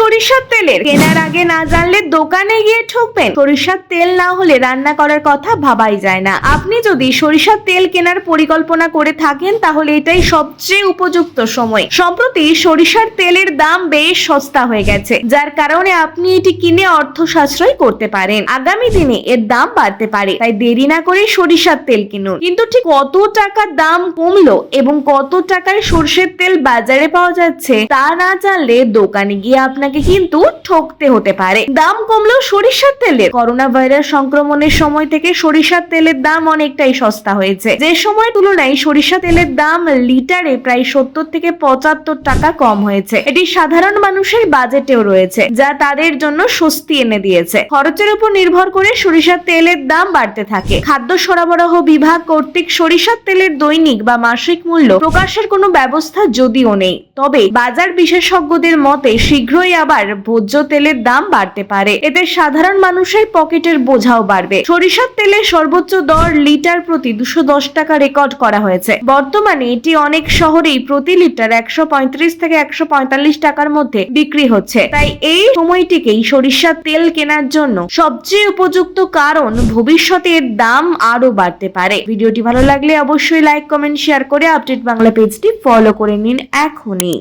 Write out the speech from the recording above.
সরিষার তেলের। কেনার আগে না জানলে দোকানে গিয়ে ঠকবেন। সরিষার তেল না হলে রান্না করার কথা ভাবাই যায় না। আপনি যদি সরিষার তেল কেনার পরিকল্পনা করে থাকেন, তাহলে এটাই সবচেয়ে উপযুক্ত সময়। সম্প্রতি সরিষার তেলের দাম বেশ সস্তা হয়ে গেছে, যার কারণে আপনি এটি কিনে অর্থ সাশ্রয় করতে পারেন। আগামী দিনে এর দাম বাড়তে পারে, তাই দেরি না করে সরিষার তেল কিনুন। কিন্তু ঠিক কত টাকা দাম কমলো এবং কত টাকায় সর্ষের তেল বাজারে পাওয়া যাচ্ছে, তা না জানলে দোকানে গিয়ে আপনাকে কিন্তু ঠকতে হতে পারে। দাম কমলো সরিষার তেলের। করোনা ভাইরাস সংক্রমণের সময় থেকে সরিষার তেলের দাম অনেকটাই সস্তা হয়েছে। যে সময় তুলনায় সরিষা তেলের দাম লিটারে প্রায় সত্তর থেকে পঁচাত্তর টাকা কম হয়েছে। এটি সাধারণ মানুষের বাজেটেও রয়েছে, যা তাদের জন্য স্বস্তি এনে দিয়েছে। খরচের উপর নির্ভর করে সরিষার তেলের দাম বাড়তে থাকে। খাদ্য সরবরাহ বিভাগ কর্তৃক সরিষার তেলের দৈনিক বা মাসিক মূল্য প্রকাশের কোনো ব্যবস্থা যদিও নেই। তবে বাজার বিশেষজ্ঞদের মতে শীঘ্রই আবার ভোজ্য তেলের দাম বাড়তে পারে। এতে সাধারণ মানুষের পকেটের বোঝাও বাড়বে। সরিষার তেলের সর্বোচ্চ দর লিটার প্রতি দুশো দশ টাকা রেকর্ড করা হয়েছে। বর্তমানে এটি অনেক শহরেই প্রতি লিটার একশো পঁয়ত্রিশ থেকে একশো পঁয়তাল্লিশ টাকার মধ্যে বিক্রি হচ্ছে। তাই এই সময়টিকেই সরিষার তেল কেনার জন্য সবচেয়ে উপযুক্ত কারণ ভবিষ্যতে দাম আরও বাড়তে পারে। ভিডিওটি ভালো লাগলে অবশ্যই লাইক, কমেন্ট, শেয়ার করে আপডেট বাংলা পেজটি ফলো করে নিন এখনই।